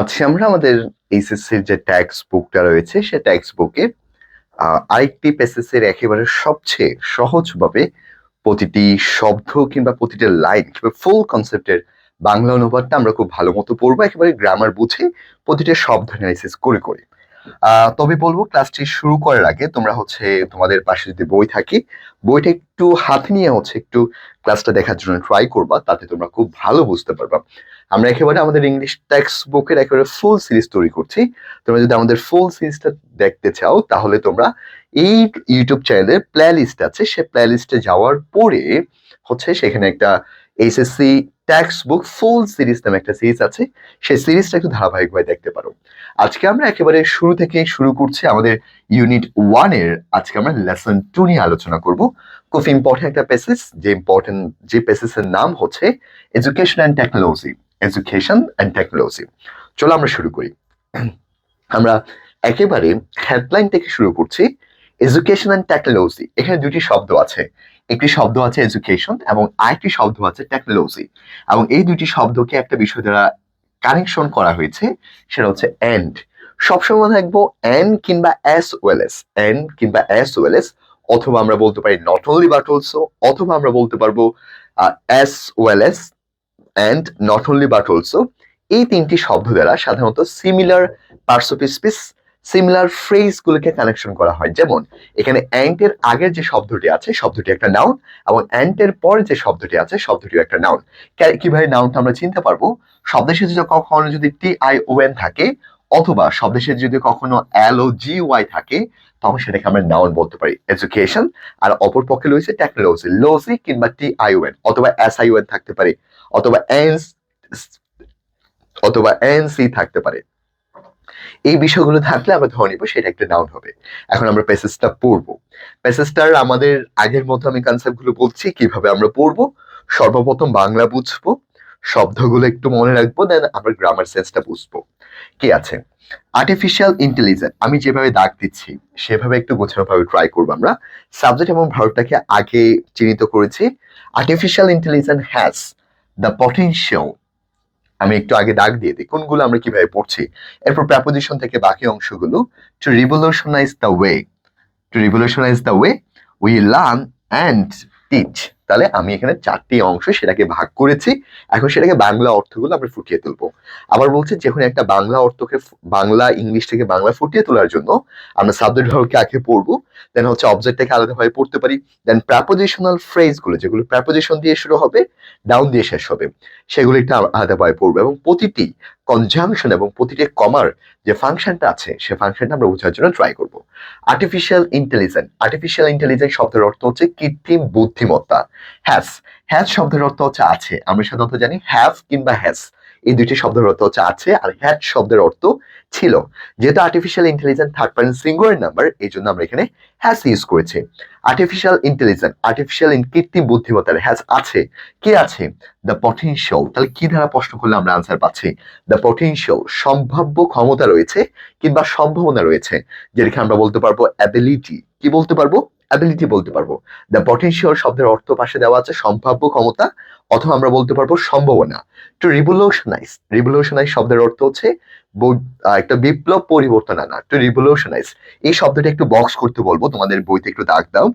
আজকে আমরা আমাদের এইচএসসির যে ট্যাক্স বুকটা রয়েছে, সে ট্যাক্স বুকে আরেকটি এর একেবারে সবচেয়ে সহজভাবে প্রতিটি শব্দ কিংবা প্রতিটা লাইন কিংবা ফুল কনসেপ্টের বাংলা অনুবাদটা আমরা খুব ভালো মতো পড়ব, একেবারে গ্রামার বুঝে প্রতিটা শব্দ অ্যানালাইসিস করে করে। তবে বলব ক্লাসটি শুরু করার আগে তোমরা হচ্ছে তোমাদের পাশে যদি বই থাকে, বইটা একটু হাতে নিয়ে হচ্ছে একটু ক্লাসটা দেখার জন্য ট্রাই করবা, তাতে তোমরা খুব ভালো বুঝতে পারবা। আমরা একেবারে আমাদের ইংলিশ টেক্সট বুকের একেবারে ফুল সিরিজ তৈরি করছি। তোমরা যদি আমাদের ফুল সিরিজটা দেখতে চাও, তাহলে তোমরা এই ইউটিউব চ্যানেলের প্লে লিস্ট আছে। সে প্লে লিস্টে যাওয়ার পরে হচ্ছে সেখানে একটা HSC text book full series নামে একটা সিরিজ আছে। সেই সিরিজটা একটু ধারাবাহিকভাবে দেখতে পারো। আজকে আমরা একেবারে শুরু থেকে শুরু করছি আমাদের ইউনিট ওয়ানের আজকে আমরা লেসন টু নিয়ে আলোচনা করব। খুব ইম্পর্টেন্ট একটা পেসেজ যে ইম্পর্টেন্ট যে পেসেজের নাম হচ্ছে education and technology education and technology চলো আমরা শুরু করি। আমরা একেবারে হেডলাইন থেকে শুরু করছি এডুকেশন অ্যান্ড টেকনোলজি এখানে দুটি শব্দ আছে। একটি শব্দ আছে এডুকেশন এবং আরেকটি শব্দ আছে টেকনোলজি এবং এই দুটি শব্দকে একটা বিষয় দ্বারা কানেকশন করা হয়েছে, সেটা হচ্ছে এন্ড সবসময় রাখব এন কিংবা এস ওয়েল এস এন কিংবা এস ওয়েল এস অথবা আমরা বলতে পারি নট অনলি বাট অলসো অথবা আমরা বলতে পারব as well as and not only but also এই তিনটি শব্দ দ্বারা সাধারণত similar parts of speech similar phrase গুলোকে কানেকশন করা হয়। যেমন, এখানে অ্যান্টের আগের যে শব্দটি আছে, শব্দটি একটা নাউন এবং অ্যান্টের পর যে শব্দটি আছে, শব্দটিও একটা নাউন কীভাবে নাউনটা আমরা চিনতে পারব? শব্দের যদি কখনো যদি টি আই ও এন থাকে অথবা শব্দের সাথে যদি কখনো এল ও জি ওয়াই থাকে, তখন সেটাকে আমরা নাউন বলতে পারি। এডুকেশন আর অপর পক্ষে রয়েছে টেকনোলজি লজি কিংবা টি আই ও এন অথবা এস আই ও এন থাকতে পারে। অথবা এন অথবা এন সি থাকতে পারে। এই বিষয়গুলো থাকলে আমরা ধরে নিব সেটা একটা নাউন হবে। এখন আমরা প্যাসেজটা পড়ব। প্যাসেজটার আমাদের আগের মতো আমি কনসেপ্টগুলো বলছি, কীভাবে আমরা পড়ব? সর্বপ্রথম বাংলা বুঝব, শব্দগুলো একটু মনে রাখব দেন আমরা গ্রামার সেন্সটা বুঝব। কি আছে? আর্টিফিশিয়াল ইন্টেলিজেন্স আমি যেভাবে দাগ দিচ্ছি, সেভাবে একটু গোছানো ভাবে ট্রাই করব আমরা। সাবজেক্ট এবং ভার্বটাকে আগে চিহ্নিত করেছি। Artificial intelligence has the potential আমি একটু আগে দাগ দিয়ে দিই, কোনগুলো আমরা কীভাবে পড়ছি? এরপর প্রাপোজিশন থেকে বাকি অংশগুলো to revolutionise the way to revolutionise the way we learn and teach তাহলে আমি এখানে চারটি অংশ সেটাকে ভাগ করেছি। এখন সেটাকে বাংলা অর্থগুলো আমরা ফুটিয়ে তুলবো। আবার বলছি যখন একটা বাংলা অর্থকে বাংলা ইংলিশ থেকে বাংলা ফুটিয়ে তোলার জন্য আমরা সাবজেক্ট ভাবকে আগে পড়ব দেন হচ্ছে অবজেক্টটাকে আলাদাভাবে পড়তে পারি দেন প্র্যাপোজিশনাল ফ্রেজগুলো যেগুলো প্র্যাপোজিশন দিয়ে শুরু হবে ডাউন দিয়ে শেষ হবে, সেগুলো একটু আলাদাভাবে পড়ব এবং প্রতিটি কনজাংশন এবং প্রতিটি কমার যে ফাংশনটা আছে, সে ফাংশনটা আমরা বোঝার জন্য ট্রাই করব। আর্টিফিশিয়াল ইন্টেলিজেন্স আর্টিফিশিয়াল ইন্টেলিজেন্স শব্দের অর্থ হচ্ছে কৃত্রিম বুদ্ধিমত্তা। হ্যাস হ্যাজ শব্দের অর্থ হচ্ছে আছে। আমরা সাধারণত জানি হ্যাভ কিংবা হ্যাজ এই দুইটি শব্দের অর্থ হচ্ছে আছে আর হ্যাড শব্দের অর্থ ছিল। যেহেতু artificial intelligence third person singular number এই জন্য আমরা এখানে হ্যাজ ইউজ করেছি। আর্টিফিশিয়াল ইন্টেলিজেন্স আর্টিফিশিয়াল কৃত্রিম বুদ্ধিমত্তার হ্যাজ আছে। কে আছে? দ্য পটেনশিয়াল তাহলে কি দ্বারা প্রশ্ন করলে আমরা আনসার পাচ্ছি? দ্য পটেনশিয়াল সম্ভাব্য ক্ষমতা রয়েছে কিংবা সম্ভাবনা রয়েছে, যেটাকে আমরা বলতে পারব অ্যাবিলিটি কি বলতে পারব? অ্যাবিলিটি বলতে পারব। দ্য পটেন্সিয়াল শব্দের অর্থ পাশে দেওয়া আছে সম্ভাব্য ক্ষমতা অথবা আমরা বলতে পারব সম্ভাবনা। টু রিভলিউশনাইজ রিভলিউশনাইজ শব্দের অর্থ হচ্ছে একটা বিপ্লব পরিবর্তন আনা। টু রিভলিউশনাইজ এই শব্দটা একটু বক্স করতে বলব, তোমাদের বইতে একটু দাগ দাও।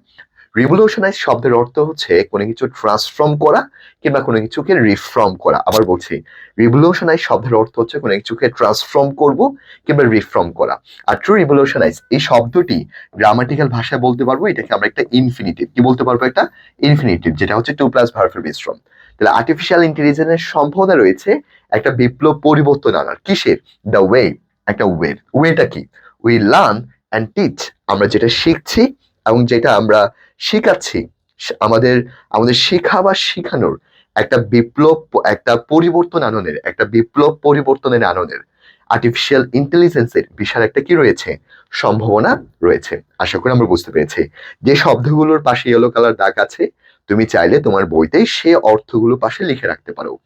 রিভলিউশনাইজ শব্দের অর্থ হচ্ছে কোনো কিছু ট্রান্সফর্ম করা কিংবা কোনো কিছুকে রিফর্ম করা। আবার বলছি রিভলিউশনাইজ শব্দের অর্থ হচ্ছে কোনো কিছুকে ট্রান্সফর্ম করব কিংবা রিফর্ম করা। আর ট্রু রিভলিউশনাইজ এই শব্দটি গ্রামাটিক্যাল ভাষায় বলতে পারব, এটাকে আমরা একটা ইনফিনিটিভ কি বলতে পারব একটা? ইনফিনিটিভ যেটা হচ্ছে টু প্লাস ভার্ফের মিশ্রণ তাহলে আর্টিফিশিয়াল ইন্টেলিজেন্সের সম্ভাবনা রয়েছে একটা বিপ্লব পরিবর্তন আনার। কিসের? দ্য ওয়ে একটা ওয়ে ওয়েটা কি? উই লার্ন অ্যান্ড টিচ আমরা যেটা শিখছি এবং যেটা আমরা শেখাচ্ছি। আমাদের আমাদের শেখা বা শেখানোর একটা বিপ্লব, একটা পরিবর্তন আননের, একটা বিপ্লব পরিবর্তনের আননের আর্টিফিশিয়াল ইন্টেলিজেন্সের বিশাল একটা কি রয়েছে? সম্ভাবনা রয়েছে। আশা করি আমরা বুঝতে পেরেছি। যে শব্দগুলোর পাশে ইয়েলো কালার দাগ আছে, তুমি চাইলে তোমার বইতে সে অর্থগুলো পাশে লিখে রাখতে পারো।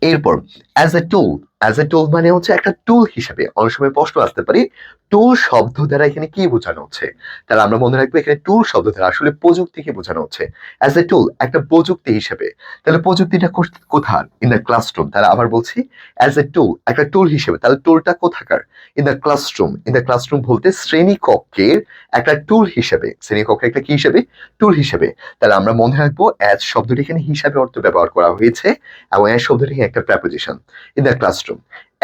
এরপর as a tool as a টুল মানে হচ্ছে একটা টুল হিসেবে অনেক সময় প্রশ্ন আসতে পারি টুল শব্দ দ্বারা এখানে কি বোঝানো হচ্ছে? তাহলে আমরা মনে রাখব এখানে টুল শব্দ দ্বারা আসলে প্রযুক্তিকে বোঝানো হচ্ছে। অ্যাজ এ টুল একটা প্রযুক্তি হিসেবে। তাহলে প্রযুক্তিটা কোথ- কোথার ইন দ্য ক্লাসরুম তাহলে আবার বলছি অ্যাজ এ টুল একটা টুল হিসেবে। তাহলে টুলটা কোথাকার? In the classroom in the classroom বলতে শ্রেণীকক্ষের একটা টুল হিসেবে। শ্রেণীকক্ষের একটা কি হিসেবে? টুল হিসেবে। তাহলে আমরা মনে রাখব অ্যাজ শব্দটি এখানে হিসাবে অর্থ ব্যবহার করা হয়েছে এবং অ্যাজ শব্দটি একটা preposition in the classroom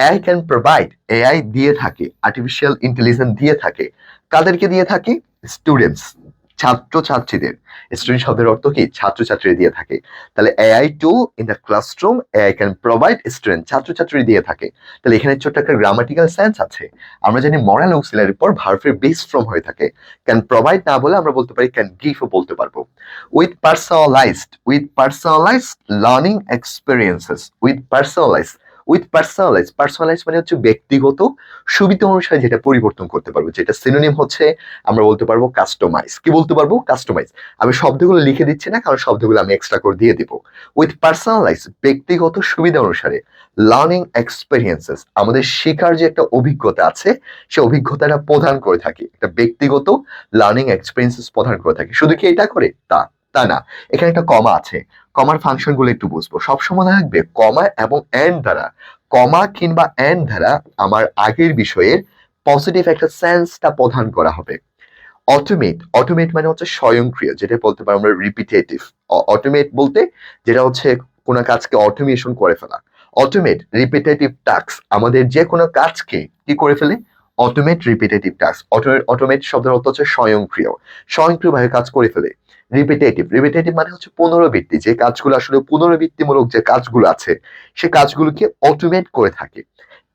AI can provide AI দিয়ে থাকে আর্টিফিশিয়াল ইন্টেলিজেন্স দিয়ে থাকে, কাদেরকে দিয়ে থাকে? স্টুডেন্টস ছাত্র ছাত্রীদের স্টুডেন্ট শব্দের অর্থ কি? ছাত্র ছাত্রী দিয়ে থাকে। তাহলে AI tool in the classroom AI can provide student ছাত্র ছাত্রী দিয়ে থাকে। তাহলে এখানে ছোট্ট একটা গ্রামাটিক্যাল সেন্স আছে। আমরা জানি মরাল অক্সিলারির পর ভার্ফের বেস ফ্রম হয়ে থাকে। ক্যান প্রোভাইড না বলে আমরা বলতে পারি ক্যান গিভও বলতে পারব। With personalised with personalised learning experiences with personalised with personalise personalise মানে হচ্ছে ব্যক্তিগত সুবিধা অনুসারে যেটা পরিবর্তন করতে পারব, যেটা সিনোনিম হচ্ছে আমরা বলতে পারব কাস্টমাইজ কি বলতে পারব? কাস্টমাইজ আমি শব্দগুলো লিখে দিচ্ছি না, কারণ শব্দগুলো আমি এক্সট্রা করে দিয়ে দিব। উইথ পার্সোনালাইজ ব্যক্তিগত সুবিধা অনুসারে লার্নিং এক্সপেরিয়েন্সেস আমাদের শেখার যে একটা অভিজ্ঞতা আছে, সে অভিজ্ঞতাটা প্রদান করে থাকি। একটা ব্যক্তিগত লার্নিং এক্সপেরিয়েন্সেস প্রদান করে থাকি। শুধু কি এটা করে? তা। তা না, এখানে একটা কমা আছে। কমার ফাংশনগুলো একটু বুঝব। সবসময় থাকবে কমা এবং এন্ড দ্বারা। কমা কিংবা এন্ড দ্বারা আমার আগের বিষয়ের পজিটিভ একটা সেন্সটা প্রদান করা হবে। অটোমেট অটোমেট মানে হচ্ছে স্বয়ংক্রিয়, যেটা বলতে পারো আমরা রিপিটেটিভ অটোমেট বলতে যেটা হচ্ছে কোনো কাজকে অটোমেশন করে ফেলা। অটোমেট রিপিটেটিভ টাস্ক আমাদের যে কোনো কাজকে কি করে ফেলে? অটোমেট রিপিটেটিভ টাস্ক অটোমেট শব্দের অর্থ হচ্ছে স্বয়ংক্রিয়। স্বয়ংক্রিয়ভাবে কাজ করে ফেলে। রিপিটেটিভ রিপিটেটিভ মানে হচ্ছে পুনরাবৃত্তি। যে কাজগুলো আসলে পুনরাবৃত্তিমূলক যে কাজগুলো আছে, সে কাজগুলোকে অটোমেট করে থাকে।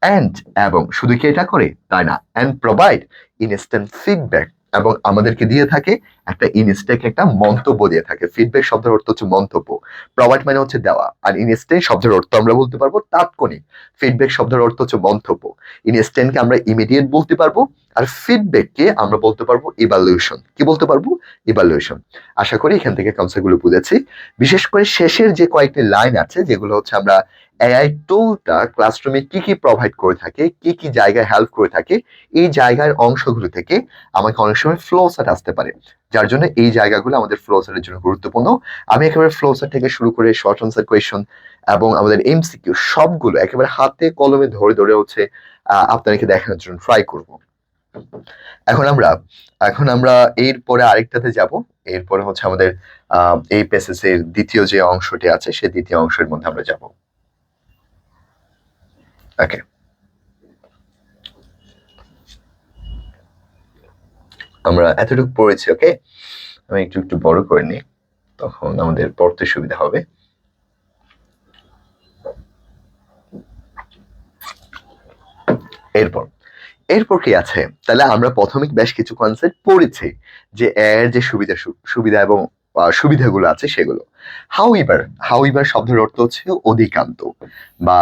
অ্যান্ড এবং শুধু কি এটা করে? তাই না? অ্যান্ড প্রোভাইড ইনস্ট্যান্ট ফিডব্যাক এবং আমাদেরকে দিয়ে থাকে একটা ইনস্ট্যান্ট একটা মন্তব্য দিয়ে থাকে। ফিডব্যাক শব্দের অর্থ হচ্ছে মন্তব্য। প্রভাইড মানে হচ্ছে দেওয়া। আর ইনস্ট্যান্ট শব্দের অর্থ আমরা বলতে পারব তাৎক্ষণিক। ফিডব্যাক শব্দের অর্থ হচ্ছে মন্তব্য। ইনস্ট্যান্টকে আমরা ইমিডিয়েট বলতে পারব আর ফিডব্যাককে আমরা বলতে পারব ইভালুয়েশন কি বলতে পারব? ইভালুয়েশন আশা করি এখান থেকে কনসেপ্টগুলো বুঝেছি। বিশেষ করে শেষের যে কয়েকটি লাইন আছে, যেগুলো হচ্ছে আমরা এআই টুলটা ক্লাসরুমে কি কি প্রোভাইড করে থাকে, কি কি জায়গায় হেল্প করে থাকে, এই জায়গার অংশগুলো থেকে আমাকে অনেক সময় ফ্লো সেট আসতে পারে। যার জন্য এই জায়গাগুলো আমাদের ফ্লো জন্য গুরুত্বপূর্ণ। আমি একেবারে ফ্লো থেকে শুরু করে শর্ট আনসার কোয়েশন এবং আমাদের এমসিকিউ সবগুলো একেবারে হাতে কলমে ধরে ধরে হচ্ছে আপনাদেরকে দেখানোর জন্য ট্রাই করব। এখন আমরা এখন আমরা এরপরে আরেকটাতে যাব। এরপরে হচ্ছে আমাদের এই পেসেস এর দ্বিতীয় যে অংশটি আছে সেই দ্বিতীয় অংশের মধ্যে আমরা যাব। ওকে আমরা এতটুকু পড়েছি ওকে আমি একটু একটু বড় করে নিই, তখন আমাদের পড়তে সুবিধা হবে। এরপর এরপর কি আছে? তাহলে আমরা প্রথমে বেশ কিছু কনসেপ্ট পড়েছি, যে এর যে সুবিধা সুবিধা এবং সুবিধাগুলো আছে সেগুলো। হাউ ইভার হাউ শব্দের অর্থ হচ্ছে অধিকান্ত বা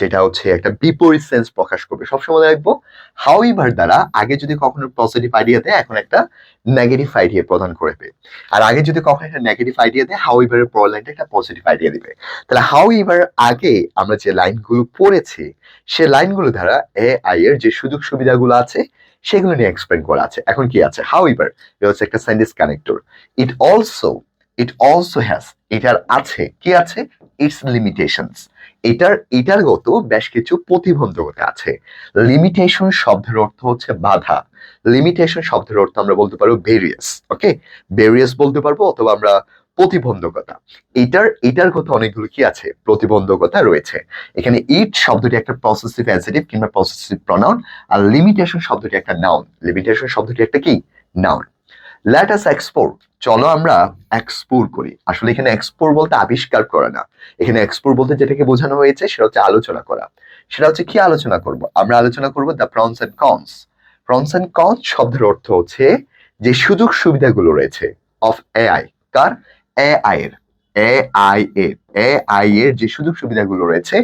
যেটা হচ্ছে একটা বিপরীত সেন্স প্রকাশ করবে। সবসময় রাখব হাউ ইভার দ্বারা আগে যদি কখনো পজিটিভ আইডিয়া দেয়, এখন একটা নেগেটিভ আইডিয়া প্রদান করবে আর আগে যদি কখনো একটা নেগেটিভ আইডিয়া দেয় হাউ ইভারের পর লাইনটা একটা পজিটিভ আইডিয়া দিবে। তাহলে হাউ ইভার আগে আমরা যে লাইনগুলো পড়েছি, সে লাইনগুলো দ্বারা এ আই এর যে সুযোগ সুবিধাগুলো আছে, সেগুলো নিয়ে এক্সপ্লেন করা আছে। এখন কি আছে? হাউ ইভার হচ্ছে একটা sentence connector it also it also has এটার আছে, কি আছে? ইটস লিমিটেশনস এটার এটার গত বেশ কিছু প্রতিবন্ধকতা আছে। লিমিটেশন শব্দের অর্থ হচ্ছে বাধা। লিমিটেশন শব্দের অর্থ আমরা বলতে পারব ভেরিয়াস ওকে ভেরিয়াস বলতে পারব অথবা আমরা প্রতিবন্ধকতা। এটার এটার কথা অনেকগুলো কি আছে? প্রতিবন্ধকতা রয়েছে। এখানে ইট শব্দটি একটা পসেসিভ অ্যাডজেটিভ কিংবা পসেসিভ প্রনাউন আর লিমিটেশন শব্দটি একটা নাউন লিমিটেশন শব্দটি একটা কি? নাউন লেট আস এক্সপোর্ট চলো আমরা এক্সপোর করি। আসলে এখানে এক্সপোর বলতে আবিষ্কার করা না। এখানে এক্সপোর বলতে যেটাকে বোঝানো হয়েছে, সেটা হচ্ছে আলোচনা করা। সেটা হচ্ছে কি আলোচনা করব? আমরা আলোচনা করব the pros and cons pros and cons শব্দের অর্থ হচ্ছে যে সুযোগ সুবিধাগুলো রয়েছে অফ এআই কার? এআই এর। এআই এর এআই এর যে সুযোগ সুবিধাগুলো রয়েছে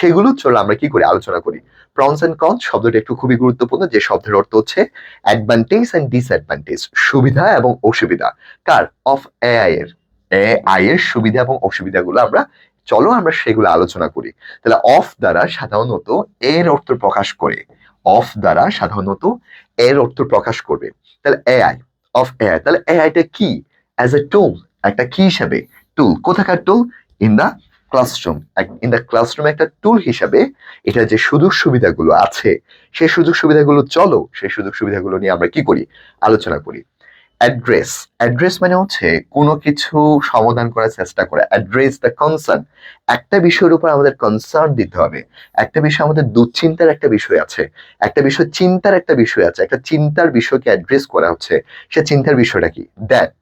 সেগুলো চলো আমরা কি করে? আলোচনা করি। প্রনস এন্ড কনস শব্দটা একটু খুবই গুরুত্বপূর্ণ, যে শব্দের অর্থ হচ্ছে অ্যাডভান্টেজ এন্ড ডিসঅ্যাডভান্টেজ সুবিধা এবং অসুবিধা। কার? অফ এআই এর। এআই এর সুবিধা এবং অসুবিধাগুলো আমরা, চলো আমরা সেগুলো আলোচনা করি। তাহলে অফ দ্বারা সাধারণত এর অর্থ প্রকাশ করে। অফ দ্বারা সাধারণত এর অর্থ প্রকাশ করবে। তাহলে এআই অফ এআই তাহলে এআইটা কি? অ্যাজ এ টুল একটা কি হিসাবে? টুল কোথাকার tool in the classroom in the classroom একটা টুল হিসাবে এটা যে সুযোগ সুবিধাগুলো আছে সেই সুযোগ সুবিধাগুলো চলো সেই সুযোগ সুবিধাগুলো নিয়ে আমরা কি করি? আলোচনা করি। অ্যাড্রেস অ্যাড্রেস মানে হচ্ছে কোনো কিছু সমাধান করার চেষ্টা করা। অ্যাড্রেস দ্য কনসার্ন একটা বিষয়ের উপর আমাদের কনসার্ন দিতে হবে। একটা বিষয় আমাদের দুশ্চিন্তার একটা বিষয় আছে। একটা বিষয় চিন্তার একটা বিষয় আছে। একটা চিন্তার বিষয়কে অ্যাড্রেস করা হচ্ছে। সে চিন্তার বিষয়টা কি? দ্যাট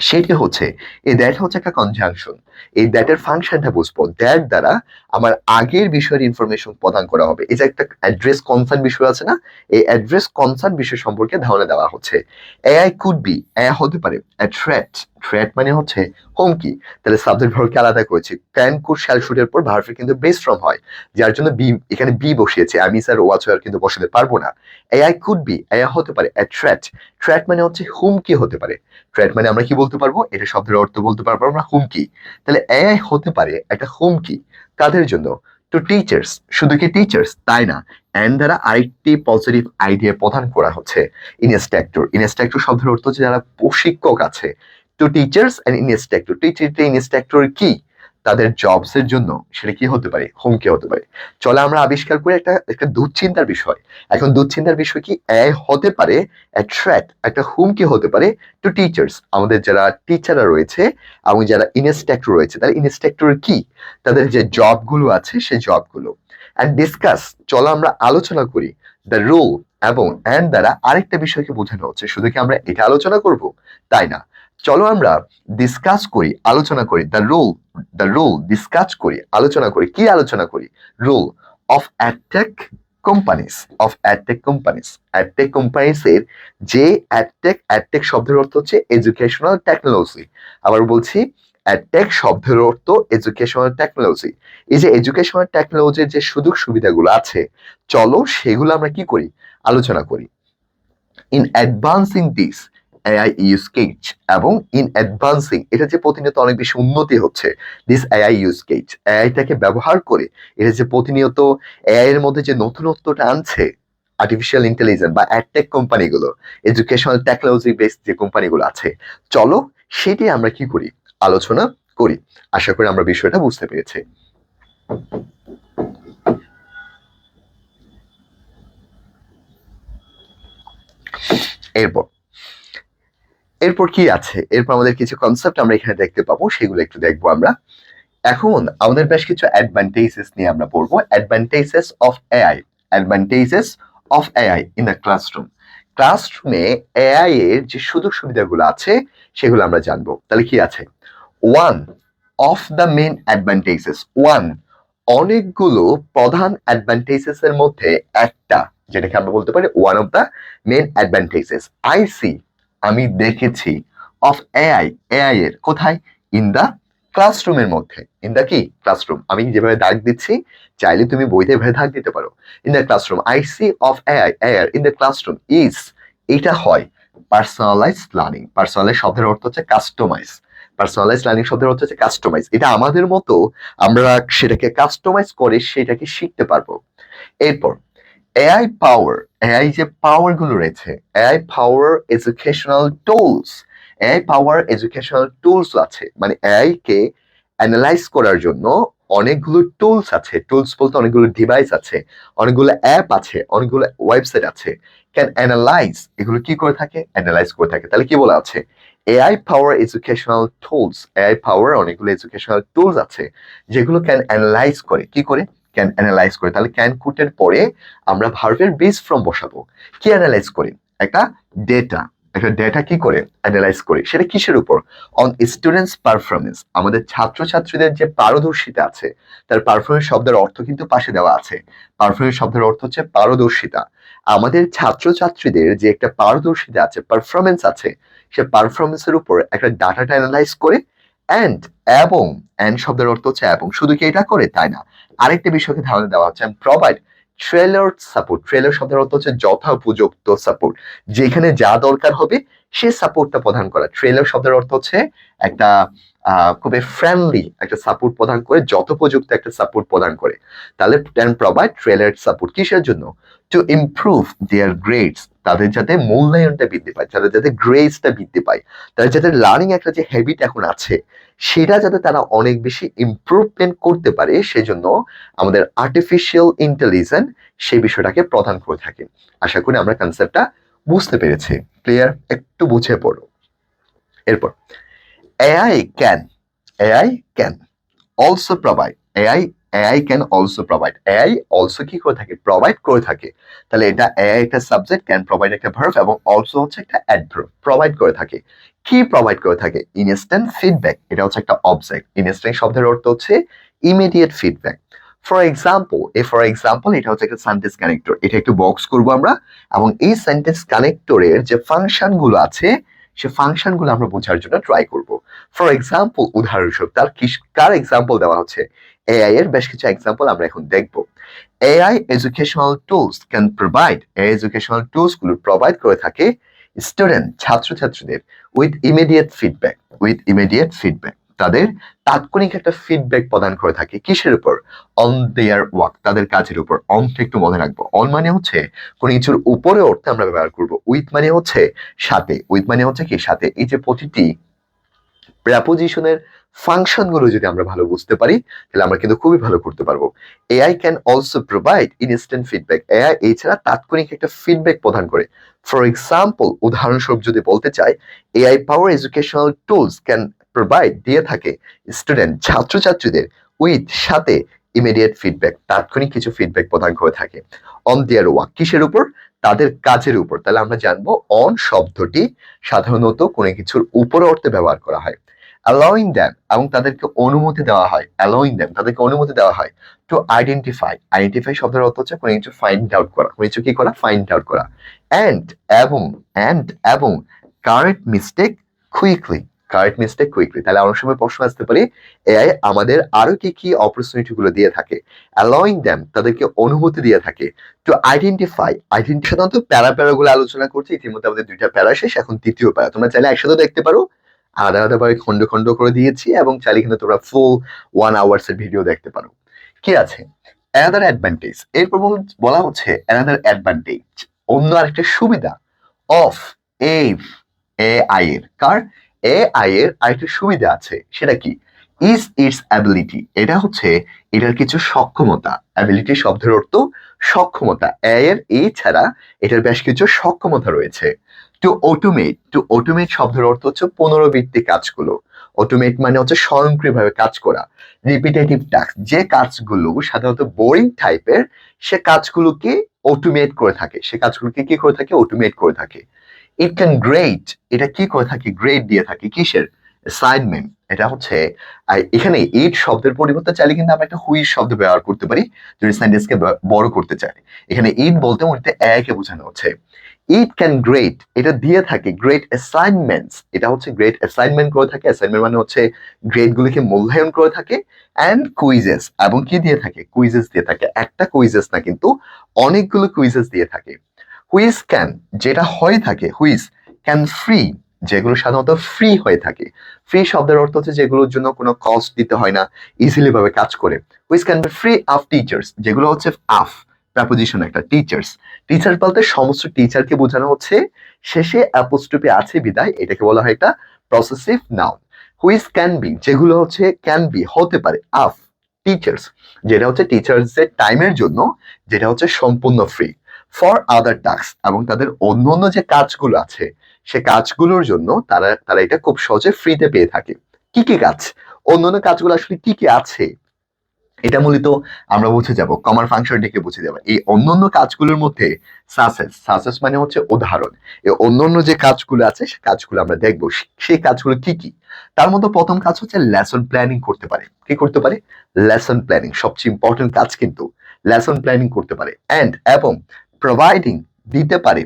সেটি হচ্ছে এই দ্যাট হচ্ছে একটা কনজাংশন এই দ্যাটের ফাংশনটা বুঝব দ্যাট দ্বারা আমার আগের বিষয়ের ইনফরমেশন প্রদান করা হবে। যে একটা অ্যাড্রেস কনসার্ন বিষয় আছে না, এই অ্যাড্রেস কনসার্ন বিষয় সম্পর্কে ধারণা দেওয়া হচ্ছে। এআই কুড বি এআই হতে পারে থ্রেট থ্রেট মানে হচ্ছে হুমকি। তাহলে সাবজেক্ট ভার্বকে আলাদা করেছি। ক্যান কুড শ্যাল শুটের পর ভার্বের কিন্তু বেস ফ্রম হয়। যার জন্য বি এখানে বি বসিয়েছে। আমি স্যার ওয়াচ আর কিন্তু বসাতে পারব না। এআই কুড বি এআই হতে পারে থ্রেট থ্রেট মানে হচ্ছে হুমকি হতে পারে। থ্রেট মানে আমরা কি বলতে পারব? এটা শব্দের অর্থ বলতে পারব আমরা হুমকি। তাহলে এআই হতে পারে একটা হুমকি। কাদের জন্য? টু টিচার্স শুধু কি টিচার্স তাই না। অ্যান্ড দ্বারা আরেকটি পজিটিভ আইডিয়া প্রদান করা হচ্ছে। ইনস্ট্রাক্টর ইনস্ট্রাক্টর শব্দের অর্থ হচ্ছে যারা প্রশিক্ষক আছে। To teachers and instructor teacher instructor কি? তাদের জবস এর জন্য সেটা কি হতে পারে? হুমকি হতে পারে। চলে আমরা আবিষ্কার করি একটা একটা দুশ্চিন্তার বিষয়। এখন দুশ্চিন্তার বিষয় কি? হতে পারে থ্রেট একটা হুমকি হতে পারে টু টিচার্স আমাদের যারা টিচাররা রয়েছে এবং যারা ইনস্ট্রাক্টর রয়েছে, তারা ইনস্ট্রাক্টর কি? তাদের যে জবগুলো আছে, সেই জবগুলো অ্যান্ড ডিসকাস চলো আমরা আলোচনা করি দ্য রোল এবং অ্যান্ড দ্বারা আরেকটা বিষয়কে বোঝানো হচ্ছে। শুধু কি আমরা এটা আলোচনা করব? তাই না। চলো আমরা ডিসকাস করি, আলোচনা করি the rule the rule discuss করি, আলোচনা করি, কি আলোচনা করি? Rule of edtech companies of edtech companies edtech companies এর যে অ্যাডটেক অ্যাডটেক শব্দের অর্থ হচ্ছে এডুকেশনাল টেকনোলজি আবার বলছি অ্যাডটেক শব্দের অর্থ এডুকেশনাল টেকনোলজি এই যে এডুকেশনাল টেকনোলজির যে সুযোগ সুবিধাগুলো আছে, চলো সেগুলো আমরা কি করি? আলোচনা করি। In advancing this AI use case এবং ইন অ্যাডভান্সিং এটা যে প্রতিনিয়ত অনেক বেশি উন্নতি হচ্ছে দিস এআই ইউজ কেজ এআইটাকে ব্যবহার করে এটা যে প্রতিনিয়ত এআই এর মধ্যে যে নতুনত্বটা আনছে আর্টিফিশিয়াল ইন্টেলিজেন্স বা অ্যাডটেক কোম্পানিগুলো এডুকেশনাল টেকনোলজি বেসড যে কোম্পানিগুলো আছে, চলো সেটি আমরা কি করি? আলোচনা করি। আশা করি আমরা বিষয়টা বুঝতে পেরেছি। এরপর এরপর কি আছে? এরপর আমাদের কিছু কনসেপ্ট আমরা এখানে দেখতে পাবো, সেগুলো একটু দেখব আমরা। এখন আমাদের বেশ কিছু অ্যাডভান্টেজেস নিয়ে আমরা পড়ব। Advantages of AI advantages of AI in the classroom ক্লাসরুমে এআই এর যে সুযোগ সুবিধাগুলো আছে, সেগুলো আমরা জানব। তাহলে কি আছে? One of the main advantages one অনেকগুলো প্রধান অ্যাডভান্টেজেস এর মধ্যে একটা, যেটাকে আমরা বলতে পারি one of the main advantages I see আমি দেখেছি অফ এআই এআই এর, কোথায়? ইন দা ক্লাসরুমের মধ্যে। ইন দা কি? ক্লাসরুম আমি যেভাবে দাগ দিচ্ছি, চাইলে তুমি বইতে এভাবে দাগ দিতে পারো। In the classroom I see of AI are in the classroom is এটা হয় পার্সোনালাইজ লার্নিং পার্সোনালাইজ শব্দের অর্থ হচ্ছে কাস্টমাইজ পার্সোনালাইজ লার্নিং শব্দের অর্থ হচ্ছে কাস্টমাইজ এটা আমাদের মতো আমরা সেটাকে কাস্টমাইজ করে সেটাকে শিখতে পারব। এরপর এআই পাওয়ার এআই যে পাওয়ারগুলো রয়েছে AI power educational tools AI power educational tools আছে। মানে এআই কে অ্যানালাইজ করার জন্য অনেকগুলো টুলস আছে। টুলস বলতে অনেকগুলো ডিভাইস আছে, অনেকগুলো অ্যাপ আছে, অনেকগুলো ওয়েবসাইট আছে। ক্যান অ্যানালাইজ এগুলো কি করে থাকে? অ্যানালাইজ করে থাকে। তাহলে কি বলা আছে? AI power educational tools AI power অনেকগুলো এডুকেশনাল টুলস আছে, যেগুলো ক্যান অ্যানালাইজ করে। কি করে? ক্যান অ্যানালাইজ করে। তাহলে ক্যান কুটের পরে আমরা ভার্বের বেস ফ্রম বসাবো। কি অ্যানালাইজ করি? একটা ডেটা একটা ডেটা কি করে অ্যানালাইজ করি? সেটা কিসের উপর? অন স্টুডেন্টস পারফরমেন্স আমাদের ছাত্রছাত্রীদের যে পারদর্শিতা আছে, তার পারফরমেন্স শব্দের অর্থ কিন্তু পাশে দেওয়া আছে। পারফরমেন্স শব্দের অর্থ হচ্ছে পারদর্শিতা। আমাদের ছাত্রছাত্রীদের যে একটা পারদর্শিতা আছে পারফরমেন্স আছে, সে পারফরমেন্সের উপর একটা ডাটাটা অ্যানালাইজ করে অ্যান্ড এবং অ্যান্ড শব্দের অর্থ হচ্ছে এবং। শুধু কি এটা করে? তাই না। আরেকটা বিষয়কে ধারণা দেওয়া হচ্ছে প্রোভাইড ট্রেলার সাপোর্ট ট্রেলার শব্দের অর্থ হচ্ছে যথা উপযুক্ত সাপোর্ট যেখানে যা দরকার হবে, সে সাপোর্টটা প্রদান করা। ট্রেলার শব্দের অর্থ হচ্ছে একটা খুবই ফ্রেন্ডলি একটা সাপোর্ট প্রদান করে, যথোপযুক্ত একটা সাপোর্ট প্রদান করে। তাহলে ক্যান প্রোভাইড ট্রেলার সাপোর্ট কিসের জন্য? টু ইমপ্রুভ দেয়ার গ্রেডস তাদের যাতে মূল্যায়নটা বৃদ্ধি পায়, তাদের যাতে গ্রেডসটা বৃদ্ধি পায়, তাদের যাতে লার্নিং একটা যে হ্যাবিট এখন আছে, সেটা যাতে তারা অনেক বেশি ইমপ্রুভমেন্ট করতে পারে, সেজন্য আমাদের আর্টিফিশিয়াল ইন্টেলিজেন্স সেই বিষয়টাকে প্রদান করে থাকে। আশা করি আমরা কনসেপ্টটা বুঝতে পেরেছি। ক্লিয়ার একটু বুঝে পড়ো। এরপর AI can AI can also provide AI AI can also provide AI also কি করে থাকে? প্রোভাইড করে থাকে। তাহলে এটা এআই একটা সাবজেক্ট ক্যান প্রোভাইড একটা ভার্ব এবং অলসো হচ্ছে একটা অ্যাডভার্ব প্রোভাইড করে থাকে। কি প্রোভাইড করে থাকে? ইনস্ট্যান্ট ফিডব্যাক এটা হচ্ছে একটা অবজেক্ট ইনস্ট্যান্ট শব্দের অর্থ হচ্ছে immediate feedback for example a for example এটা হচ্ছে একটা সেন্টেন্স কানেক্টর এটা একটু বক্স করব আমরা। এবং এই সেন্টেন্স কানেক্টরের যে ফাংশনগুলো আছে সে ফাংশনগুলো আমরা বোঝার জন্য ট্রাই করব। ফর এক্সাম্পল উদাহরণস্বরূপ তার কার এক্সাম্পল দেওয়া হচ্ছে। এআই এর বেশ কিছু এক্সাম্পল আমরা এখন দেখব। AI educational tools can provide AI educational টুলসগুলো provide করে থাকে স্টুডেন্ট ছাত্রছাত্রীদের with immediate feedback with immediate feedback তাদের তাৎক্ষণিক একটা ফিডব্যাক প্রদান করে থাকে। কিসের উপর? অন দেয়ার ওয়ার্ক তাদের কাজের উপর। অনটা একটু মনে রাখব। অন মানে হচ্ছে কোন কিছুর উপরে অর্থে আমরা ব্যবহার করব। উইথ মানে হচ্ছে সাথে। উইথ মানে হচ্ছে কি? সাথে। এই যে প্রতিটি প্রেপোজিশনের ফাংশনগুলো যদি আমরা ভালো বুঝতে পারি, তাহলে আমরা কিন্তু খুবই ভালো করতে পারব। AI can also provide instant feedback AI এছাড়া তাৎক্ষণিক একটা ফিডব্যাক প্রদান করে। ফর এক্সাম্পল উদাহরণস্বরূপ যদি বলতে চাই AI power educational tools can provide দিয়ে থাকে স্টুডেন্ট ছাত্রছাত্রীদের উইথ সাথে ইমিডিয়েট ফিডব্যাক তাৎক্ষণিক কিছু ফিডব্যাক প্রদান করে থাকে। অন দেয়ার ওয়ার্ক কিসের উপর? তাদের কাজের উপর। তাহলে আমরা জানব অন শব্দটি সাধারণত কোনো কিছুর উপর অর্থে ব্যবহার করা হয়। অ্যালাউইং দ্যাম এবং তাদেরকে অনুমতি দেওয়া হয়। অ্যালাউইং দ্যাম তাদেরকে অনুমতি দেওয়া হয় টু আইডেন্টিফাই আইডেন্টিফাই শব্দের অর্থ হচ্ছে কোনো কিছু ফাইন্ড আউট করা। কোনো কিছু কি করা? ফাইন্ড আউট করা। অ্যান্ড এবং অ্যান্ড এবং correct mistake quickly correct mistake quickly তাহলে অনেক সময় প্রশ্ন আসতে পারে এআই আমাদের কি কি অপরচুনিটি গুলো দিয়ে থাকে? দ্যাম তাদেরকে অনুমতি দিয়ে থাকে। টু আইডেন্টিফাই আইডেন্টি সাধারণত প্যারা আলোচনা করছি, ইতিমধ্যে আমাদের দুইটা প্যারা শেষ, এখন তৃতীয় প্যারা। তোমরা চাইলে একসাথে দেখতে পারো। আলাদা করে দিয়েছি এবং চাইলে কিন্তু তোমরা ফুল ওয়ান আওয়ার্স এর ভিডিও দেখতে পারো। কি আছে? অ্যানাদার অ্যাডভান্টেজ এরপর বল- হচ্ছে অ্যানাদার অ্যাডভান্টেজ অন্য আরেকটা সুবিধা অফ এ আই এর। কার? এ আই এর আরেকটা সুবিধা আছে, সেটা কি? ইজ ইটস অ্যাবিলিটি এটা হচ্ছে এটার কিছু সক্ষমতা। অ্যাবিলিটি শব্দের অর্থ সক্ষমতা। এ এর এ ছাড়া এটার বেশ কিছু সক্ষমতা রয়েছে। টু অটোমেট টু অটোমেট শব্দের অর্থ হচ্ছে পুনরাবৃত্তি কাজগুলো। অটোমেট মানে হচ্ছে স্বয়ংক্রিয়ভাবে কাজ করা। রিপিটেটিভ টাস্ক যে কাজগুলো সাধারণত বোরিং টাইপের সে কাজগুলোকে অটোমেট করে থাকে। সে কাজগুলোকে কি করে থাকে? অটোমেট করে থাকে। ইট ক্যান গ্রেড এটা কি করে থাকে? গ্রেড দিয়ে থাকে। কিসের? অ্যাসাইনমেন্ট এটা হচ্ছে এখানে ইট শব্দের পরিবর্তে চাইলে কিন্তু আমরা একটা হুইজ শব্দ ব্যবহার করতে পারি, যদি সেন্টেন্সকে বড় করতে চাই এখানে ইট বলতে মধ্যে একে বোঝানো হচ্ছে। ইট ক্যান গ্রেট এটা দিয়ে থাকে গ্রেট অ্যাসাইনমেন্টস এটা হচ্ছে গ্রেট অ্যাসাইনমেন্ট করে থাকে। অ্যাসাইনমেন্ট মানে হচ্ছে গ্রেড গুলিকে মূল্যায়ন করে থাকে অ্যান্ড কুইজেস এবং কি দিয়ে থাকে? কুইজেস দিয়ে থাকে। একটা কুইজেস না কিন্তু অনেকগুলো কুইজেস দিয়ে থাকে। হুইজ ক্যান যেটা হয়ে থাকে হুইজ ক্যান ফ্রি যেগুলো সাধারণত ফ্রি হয়ে থাকে। ফ্রি শব্দের অর্থ হচ্ছে যেগুলোর জন্য কোনো কস্ট দিতে হয় না ইজিলি ভাবে কাজ করে। Which can be free of teachers যেগুলো হচ্ছে আফ প্রেপোজিশন একটা টিচার্স টিচার বলতে সমস্ত টিচারকে বোঝানো হচ্ছে, শেষে অ্যাপোস্ট্রপি আছে বিদায়, এটাকে বলা হয় একটা possessive noun which can be যেগুলো হচ্ছে ক্যান বি হতে পারে আফ টিচার্স যেটা হচ্ছে টিচার্সের টাইমের জন্য, যেটা হচ্ছে সম্পূর্ণ ফ্রি ফর আদার টাস্ক এবং তাদের অন্য অন্য যে কাজগুলো আছে, সে কাজগুলোর জন্য তারা তারা এটা খুব সহজে ফ্রিতে পেয়ে থাকে। কি কি কাজ? অন্য অন্য কাজগুলো আসলে কি কি আছে? এটা মূলত আমরা বুঝে যাব। কমার ফাংশনটিকে বুঝে যাব। এই অন্যান্য কাজগুলোর মধ্যে সাসেস সাসেস মানে হচ্ছে উদাহরণ। এই অন্যান্য যে কাজগুলো আছে, সে কাজগুলো আমরা দেখব। সেই কাজগুলো কি কি? তার মধ্যে প্রথম কাজ হচ্ছে লেসন প্ল্যানিং করতে পারে। কি করতে পারে? লেসন প্ল্যানিং সবচেয়ে ইম্পর্টেন্ট কাজ কিন্তু লেসন প্ল্যানিং করতে পারে। অ্যান্ড এবং প্রোভাইডিং দিতে পারে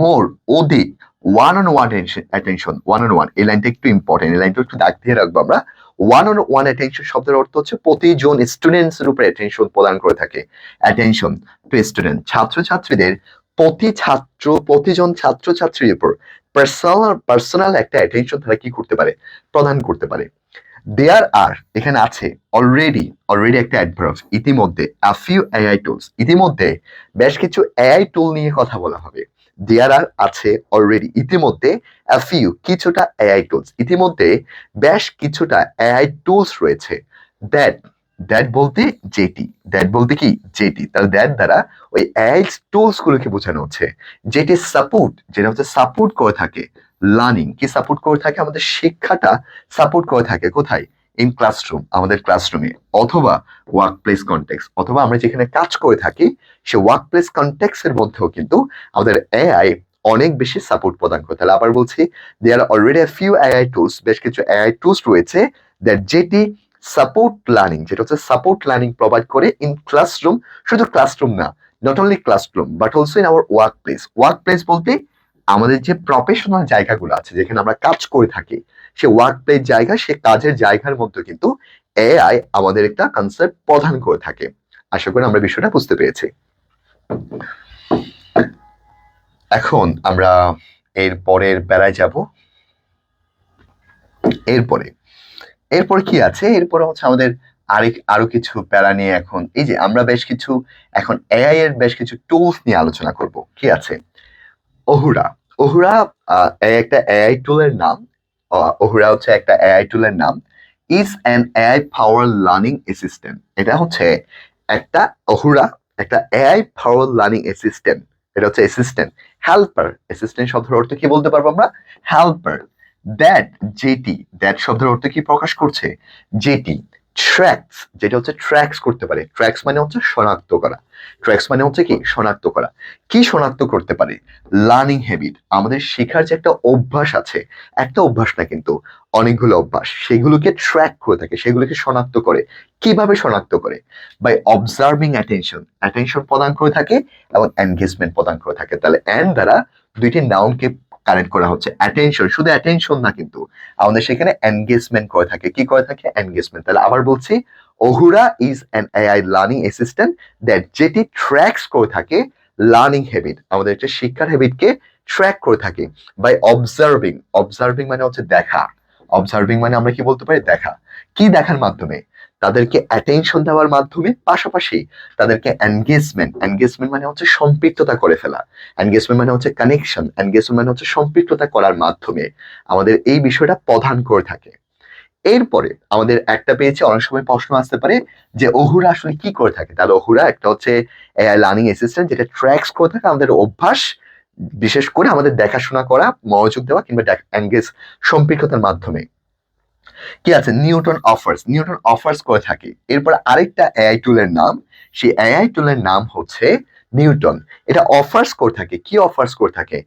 মোর অধিক one on one attention one on one এই লাইনটা একটু ইম্পর্টেন্ট এই লাইনটা একটু দাগ দিয়ে রাখব আমরা। ওয়ান অন ওয়ান অ্যাটেনশন শব্দের অর্থ হচ্ছে প্রতিজন স্টুডেন্টস উপরে অ্যাটেনশন প্রদান করে থাকে। অ্যাটেনশন টু স্টুডেন্ট ছাত্রছাত্রীদের প্রতি ছাত্র, প্রতিজন ছাত্র ছাত্রীর উপর পার্সোনাল পার্সোনাল একটা অ্যাটেনশন তারা কি করতে পারে? প্রদান করতে পারে। দেয়ার আর এখানে আছে অলরেডি অলরেডি একটা অ্যাডভার্ব ইতিমধ্যে আ ফিউ এআই টুলস ইতিমধ্যে বেশ কিছু এআই টুল নিয়ে কথা বলা হবে। দেয়ার আর আছে অলরেডি ইতিমধ্যে আ ফিউ কিছুটা এআই টুলস ইতিমধ্যে বেশ কিছুটা এআই টুলস রয়েছে। দ্যাট দ্যাট বলতে যেটি দ্যাট বলতে কি, যেটি, তাহলে দ্যাট দ্বারা ওই এআই টুলস গুলোকে বোঝানো হচ্ছে। যেটি সাপোর্ট যেটা হচ্ছে সাপোর্ট করে থাকে লার্নিং কি সাপোর্ট করে থাকে? আমাদের শিক্ষাটা সাপোর্ট করে থাকে। কোথায়? ইন ক্লাসরুম আমাদের ক্লাসরুমে অথবা ওয়ার্ক প্লেস কন্টেক্স অথবা আমরা যেখানে কাজ করে থাকি, সে ওয়ার্ক প্লেস কন্টেক্স এর মধ্যেও কিন্তু আমাদের এআই অনেক বেশি সাপোর্ট প্রদান করে। তাহলে আবার বলছি there already few AI tools বেশ কিছু এআই টুলস রয়েছে দ্যাট যেটি সাপোর্ট লার্নিং যেটা হচ্ছে সাপোর্ট লার্নিং প্রোভাইড করে ইন ক্লাসরুম শুধু ক্লাসরুম না not only classroom but also in our work place work place বলতে আমাদের যে প্রফেশনাল জায়গাগুলো আছে, যেখানে আমরা কাজ করে থাকি, সে ওয়ার্ক প্লেস জায়গা, সে কাজের জায়গার মধ্যে কিন্তু এআই আমাদের একটা কনসেপ্ট প্রদান করে থাকে। আশা করি আমরা বিষয়টা বুঝতে পেরেছি। এখন আমরা এর পরের বেড়ায় যাব। এরপরে, এরপর কি আছে? এরপরে হচ্ছে আমাদের আরেক, আরও কিছু প্যারা নিয়ে এখন, এই যে আমরা বেশ কিছু, এখন এআই এর বেশ কিছু টুলস নিয়ে আলোচনা করব। কি আছে? ওহুরা অহুরা আহ, একটা এআই টুলের নাম আহ, ওহুরা হচ্ছে একটা এআই টুলের নাম। Is an AI power learning assistant এটা হচ্ছে একটা অহুরা একটা এআই পাওয়ার লার্নিং অ্যাসিস্ট্যান্ট এটা হচ্ছে অ্যাসিস্ট্যান্ট হেল্পার অ্যাসিস্ট্যান্ট শব্দের অর্থ কি বলতে পারব আমরা? হেল্পার দ্যাট যেটি দ্যাট শব্দের অর্থ কি প্রকাশ করছে? যেটি ট্র্যাক্স যেটা হচ্ছে ট্র্যাক্স করতে পারে। ট্র্যাক্স মানে হচ্ছে শনাক্ত করা। ট্র্যাক্স মানে হচ্ছে কি? শনাক্ত করা। কি শনাক্ত করতে পারে? লার্নিং হ্যাবিট আমাদের শেখার যে একটা অভ্যাস আছে, একটা অভ্যাস না কিন্তু, অনেকগুলো অভ্যাস। সেগুলোকে ট্র্যাক করে থাকে, সেগুলোকে শনাক্ত করে। কীভাবে শনাক্ত করে? বাই অবজার্ভিং অ্যাটেনশন অ্যাটেনশন প্রদান করে থাকে এবং এনগেজমেন্ট প্রদান করে থাকে। তাহলে অ্যান দ্বারা দুইটি নাউনকে কানেক্ট করা হচ্ছে। অ্যাটেনশন শুধু অ্যাটেনশন না কিন্তু। আমাদের সেখানে এনগেজমেন্ট করে থাকে। কি করে থাকে? এনগেজমেন্ট তাহলে আবার বলছি ওহুরা is an AI learning assistant that যেটি ট্র্যাক্স করে থাকে লার্নিং হ্যাবিট আমাদের একটা শিক্ষার হ্যাবিটকে ট্র্যাক করে থাকে বাই অবজার্ভিং অবজার্ভিং মানে হচ্ছে দেখা। অবজার্ভিং মানে আমরা কি বলতে পারি? দেখা। কি দেখার মাধ্যমে? তাদেরকে অ্যাটেনশন দেওয়ার মাধ্যমে পাশাপাশি তাদেরকে এনগেজমেন্ট এনগেজমেন্ট মানে হচ্ছে সম্পৃক্ততা করে ফেলা। এনগেজমেন্ট মানে হচ্ছে কানেকশন এনগেজমেন্ট মানে হচ্ছে সম্পৃক্ততা করার মাধ্যমে আমাদের এই বিষয়টা প্রধান করে থাকে। এরপরে আমাদের একটা পেয়েছে, অনেক সময় প্রশ্ন আসতে পারে যে অহুরা আসলে কি করে থাকে? তাহলে অহুরা একটা হচ্ছে এআই লার্নিং অ্যাসিস্ট্যান্ট যেটা ট্র্যাক্স করে থাকে আমাদের অভ্যাস, বিশেষ করে আমাদের দেখাশোনা করা, মনোযোগ দেওয়া কিংবা এনগেজ সম্পৃক্ততার মাধ্যমে। কি আছে? নিউটন অফার্স নিউটন অফার্স করে থাকে। এরপর আরেকটা এআই টুলের নাম। সেই এআই টুলের নাম হচ্ছে নিউটন এটা অফার্স করে থাকে। কি অফার্স করে থাকে?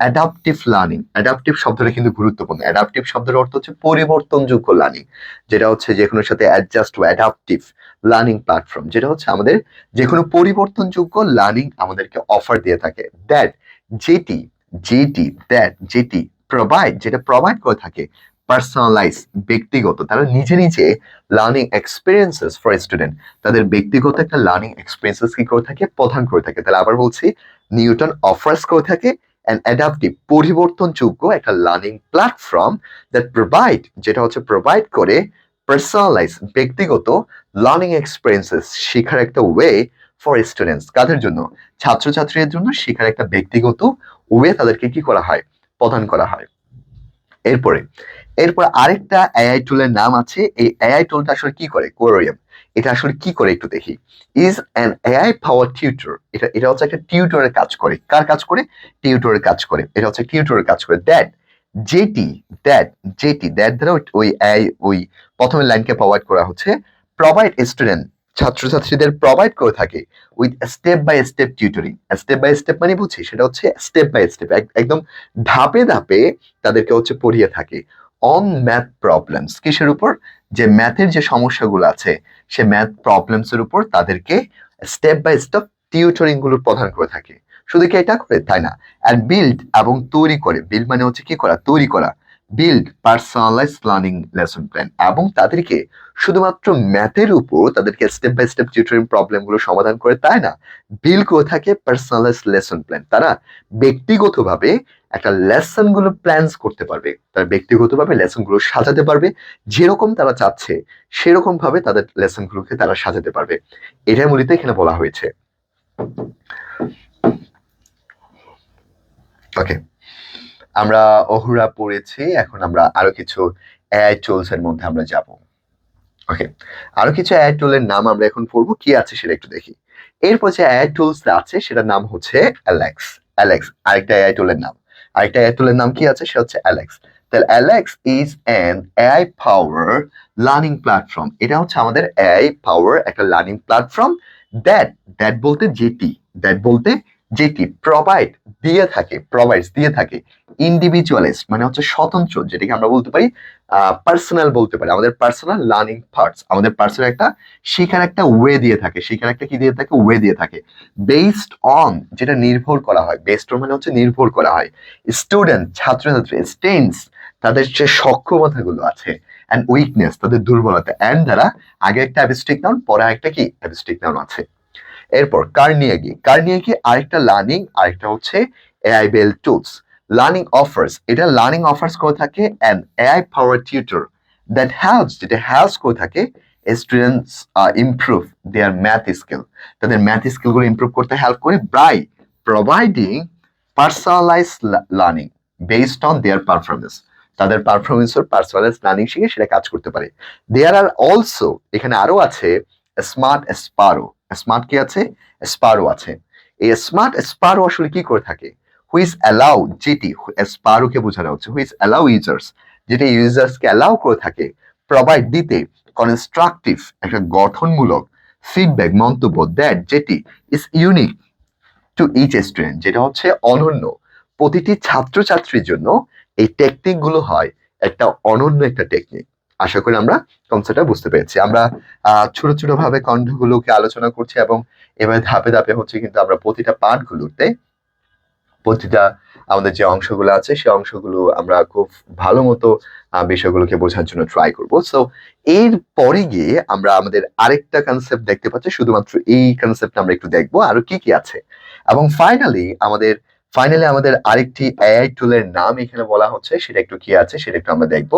অ্যাডাপটিভ লার্নিং অ্যাডাপটিভ শব্দটা কিন্তু গুরুত্বপূর্ণ। অ্যাডাপটিভ শব্দের অর্থ হচ্ছে পরিবর্তনযোগ্য লার্নিং যেটা হচ্ছে যে কোনো সাথে অ্যাডজাস্ট অ্যাডাপটিভ লার্নিং প্ল্যাটফর্ম যেটা হচ্ছে আমাদের যে কোনো পরিবর্তনযোগ্য লার্নিং আমাদেরকে অফার দিয়ে থাকে। দ্যাট যেটি যেটি দ্যাট যেটি প্রোভাইড যেটা প্রোভাইড করে থাকে পার্সোনালাইজ ব্যক্তিগত, তারা নিজে নিজে লার্নিং এক্সপিরিয়েন্সেস ফর স্টুডেন্ট তাদের ব্যক্তিগত একটা লার্নিং এক্সপিরিয়েন্সেস কি করে থাকে? প্রধান করে থাকে। তাহলে আবার বলছি নিউটন অফার্স করে থাকে অ্যান্ড অ্যাডাপটিভ পরিবর্তনযোগ্য একটা লার্নিং প্ল্যাটফর্ম দ্যাট প্রোভাইড যেটা হচ্ছে প্রোভাইড করে পার্সোনালাইজ ব্যক্তিগত লার্নিং এক্সপিরিয়েন্সেস শেখার একটা ওয়ে ফর স্টুডেন্টস কাদের জন্য? ছাত্রছাত্রীদের জন্য শেখার একটা ব্যক্তিগত ওয়ে তাদেরকে কি করা হয়? প্রদান করা হয়। এরপরে, এরপর আরেকটা এআই টুলের নাম আছে। এই এআই টুলটা আসলে কি করে? কোরিয়াম। এটা আসলে কি করে একটু দেখি। Is an AI power tutor এটা এটা হচ্ছে একটা টিউটরের কাজ করে। কার কাজ করে? টিউটরের কাজ করে। এটা হচ্ছে টিউটরের কাজ করে। দ্যাট যেটি দ্যাট যেটি দ্যাট দ্বারা ওই- এআই ওই প্রথমের লাইনকে প্রোভাইড করা হচ্ছে। প্রোভাইড স্টুডেন্ট ছাত্রছাত্রীদের প্রোভাইড করে থাকে with step by step tutoring step by step মানে বুঝি? সেটা হচ্ছে স্টেপ বাই স্টেপ একদম ধাপে ধাপে তাদেরকে হচ্ছে পড়িয়ে থাকে। অন ম্যাথ প্রবলেমস কিসের উপর? যে ম্যাথের যে সমস্যাগুলো আছে, সে ম্যাথ প্রবলেমস এর উপর তাদেরকে স্টেপ বাই স্টেপ টিউটরিংগুলো প্রদান করে থাকে। শুধু কি এটা করে? তাই না। আর বিল্ড এবং তৈরি করে। বিল্ড মানে হচ্ছে কি করা? তৈরি করা। Build personalise learning lesson plan এবং তাদেরকে শুধুমাত্র ম্যাথের উপর তাদেরকে স্টেপ বাই স্টেপ টিউটরিং প্রবলেমগুলো সমাধান করে, তাই না? বিল করে থাকে পার্সোনালাইজ লেসন প্ল্যান তারা ব্যক্তিগতভাবে একটা লেসনগুলো প্ল্যানস করতে পারবে। তারা ব্যক্তিগতভাবে লেসনগুলো সাজাতে পারবে। যেরকম তারা চাচ্ছে, সেরকম ভাবে তাদের লেসন গুলোকে তারা সাজাতে পারবে। এটাই মূলত এখানে বলা হয়েছে। ওকে আমরা অহুরা পড়েছি, এখন আমরা আরও কিছু এআই টুলস এর মধ্যে আমরা যাব। ওকে আরও কিছু এআই টুলের নাম আমরা এখন পড়ব, কি আছে সেটা একটু দেখি। এরপর যে এআই টুলস আছে, সেটার নাম হচ্ছে অ্যালেক্স অ্যালেক্স আরেকটা এআই টুলের নাম। আরেকটা এআই টুলের নাম কি আছে? সেটা হচ্ছে অ্যালেক্স তাহলে Alex is an AI power learning platform এটা হচ্ছে আমাদের এআই পাওয়ার একটা লার্নিং প্ল্যাটফর্ম দ্যাট দ্যাট বলতে যেটি দ্যাট বলতে যেটি প্রোভাইড দিয়ে থাকে প্রোভাইডস দিয়ে থাকে ইন্ডিভিজুয়ালিস্ট মানে হচ্ছে স্বতন্ত্র, যেটাকে আমরা বলতে পারি পার্সোনাল বলতে পারি। আমাদের পার্সোনাল লার্নিং পার্টস আমাদের পার্সোনাল একটা শেখার একটা ওয়ে দিয়ে থাকে। শেখার একটা কি দিয়ে থাকে? ওয়ে দিয়ে থাকে। বেসড অন যেটা নির্ভর করা হয় বেসড অন মানে হচ্ছে নির্ভর করা হয়। স্টুডেন্ট ছাত্রছাত্রী স্টেন্স তাদের যে সক্ষমতাগুলো আছে অ্যান্ড উইকনেস তাদের দুর্বলতা অ্যান্ড দ্বারা আগে একটা অ্যাবিস্টিক নাউন পরে একটা কি? অ্যাবিস্টিক নাউন আছে। এরপর কার্নিয়াগি। কার্নিয়াগি আরেকটা লার্নিং আরেকটা হচ্ছে AI bell tools learning offers এটা লার্নিং অফার্স করে থাকে an AI power tutor that helps যেটা হেল্পস করে থাকে students improve their math skill তাদের ম্যাথ স্কিলগুলো ইমপ্রুভ করতে হেল্প করে by providing personalise learning based on their performance তাদের পারফরমেন্সের পার্সোনালাইজ লার্নিং শিখে সেটা কাজ করতে পারে। দেয়ার আর অলসো এখানে আরও আছে স্মার্ট স্পারো স্মার্ট কি আছে স্পারো আছে। এই স্মার্ট স্পারো আসলে কি করে থাকে? হুইজ অ্যালাউ যেটি স্পারোকে বোঝানো হচ্ছে। হুইজ অ্যালাউ ইউজার্স যেটা ইউজার্সকে অ্যালাউ করে থাকে প্রোভাইড দিতে কনস্ট্রাকটিভ একটা গঠনমূলক ফিডব্যাক মন্তব্য দ্যাট যেটি is unique to each student যেটা হচ্ছে অনন্য। প্রতিটি ছাত্রছাত্রীর জন্য এই টেকনিকগুলো হয়, একটা অনন্য একটা টেকনিক আশা করি আমরা কনসেপ্টটা বুঝতে পেরেছি। আমরা ছোট ছোট ভাবে কণ্ঠগুলোকে আলোচনা করছি এবং এভাবে ধাপে ধাপে হচ্ছে কিন্তু আমরা প্রতিটা পাঠগুলোতে প্রতিটা আমাদের যে অংশগুলো আছে সেই অংশগুলো আমরা খুব ভালো মতো বিষয়গুলোকে বোঝার জন্য ট্রাই করব। সো এর পরে গিয়ে আমরা আমাদের আরেকটা কনসেপ্ট দেখতে পাচ্ছি। শুধুমাত্র এই কনসেপ্ট আমরা একটু দেখব আরও কি কি আছে। এবং ফাইনালি আমাদের ফাইনালি আমাদের আরেকটি এআই টুলের নাম এখানে বলা হচ্ছে, সেটা একটু কি আছে, সেটা একটু আমরা দেখব।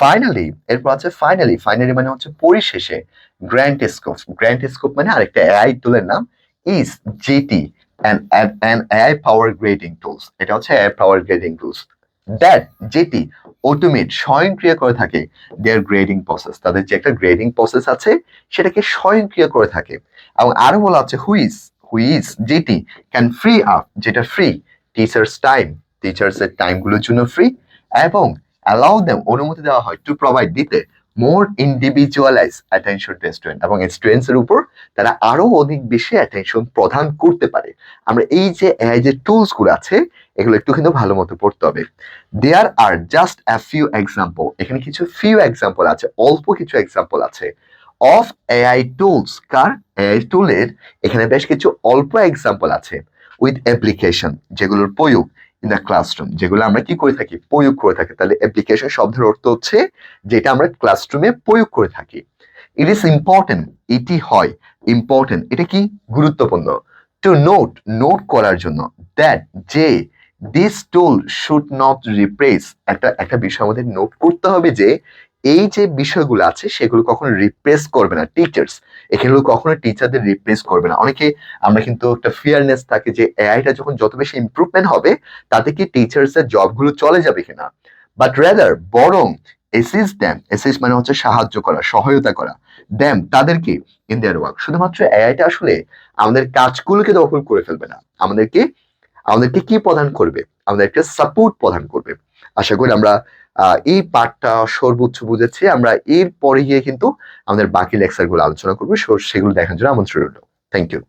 ফাইনালি এরপর আছে ফাইনালি ফাইনালি মানে হচ্ছে পরিশেষে। গ্র্যান্ড স্কোপ গ্র্যান্ড স্কোপ মানে আরেকটা এআই টুলের নাম is G T an AI power grading tools এটা হচ্ছে AI power grading tools that যেটি অটোমেট স্বয়ংক্রিয় করে থাকে দেয়ার গ্রেডিং প্রসেস তাদের যে একটা গ্রেডিং প্রসেস আছে, সেটাকে স্বয়ংক্রিয় করে থাকে। এবং আরও বলা আছে হুইজ হুইজ যেটি ক্যান ফ্রি আপ যেটা ফ্রি টিচার্স টাইম টিচার্স এর টাইমগুলোর জন্য ফ্রি এবং অ্যালাউ দেম অনুমতি দেওয়া হয় টু প্রোভাইড দিতে more individualise attention to student এবং স্টুডেন্টস এর উপর তারা আরও অনেক বেশি অ্যাটেনশন প্রদান করতে পারে। আমরা এই যে এআই যে টুলসগুলো আছে, এগুলো একটু কিন্তু ভালো মতো পড়তে হবে। There are just a few example এখানে কিছু ফিউ এক্সাম্পল আছে, অল্প কিছু এক্সাম্পল আছে। অফ এআই টুলস কার? এআই টুলের এখানে বেশ কিছু অল্প এক্সাম্পল আছে উইথ অ্যাপ্লিকেশন যেগুলোর প্রয়োগ ইন দ্য ক্লাসরুম যেগুলো আমরা কি করে থাকি? প্রয়োগ করে থাকি। তাহলে অ্যাপ্লিকেশন শব্দের অর্থ হচ্ছে যেটা আমরা ক্লাসরুমে প্রয়োগ করে থাকি। ইট ইজ ইম্পর্টেন্ট এটি হয় ইম্পর্টেন্ট এটা কি? গুরুত্বপূর্ণ। টু নোট নোট করার জন্য দ্যাট যে this tool should not replace একটা একটা বিষয় আমাদের নোট করতে হবে যে এই যে বিষয়গুলো আছে, সেগুলো কখনো রিপ্রেস করবে না টিচার্স এখানে কখনো টিচারদের রিপ্লেস করবে না। অনেকে, আমরা কিন্তু একটা ফিয়ারনেস থাকে যে এআইটা যখন যত বেশি ইম্প্রুভমেন্ট হবে, তাতে কি টিচার্স এর জবগুলো চলে যাবে কিনা? বাট রেদার বরং এসিস্ট দ্যাম এসিস্ট মানে হচ্ছে সাহায্য করা, সহায়তা করা। দ্যাম তাদেরকে ইন দেয়ার ওয়ার্ক শুধুমাত্র এআইটা আসলে আমাদের কাজগুলোকে দখল করে ফেলবে না। আমাদেরকে আমাদেরকে কি প্রদান করবে? আমাদেরকে সাপোর্ট প্রদান করবে। আশা করি আমরা এই পাঠটা সর্বোচ্চ বুঝেছি। আমরা এর পরে গিয়ে কিন্তু আমাদের বাকি লেকচারগুলো আলোচনা করব। সেগুলো দেখার জন্য আমন্ত্রণ রইল। Thank you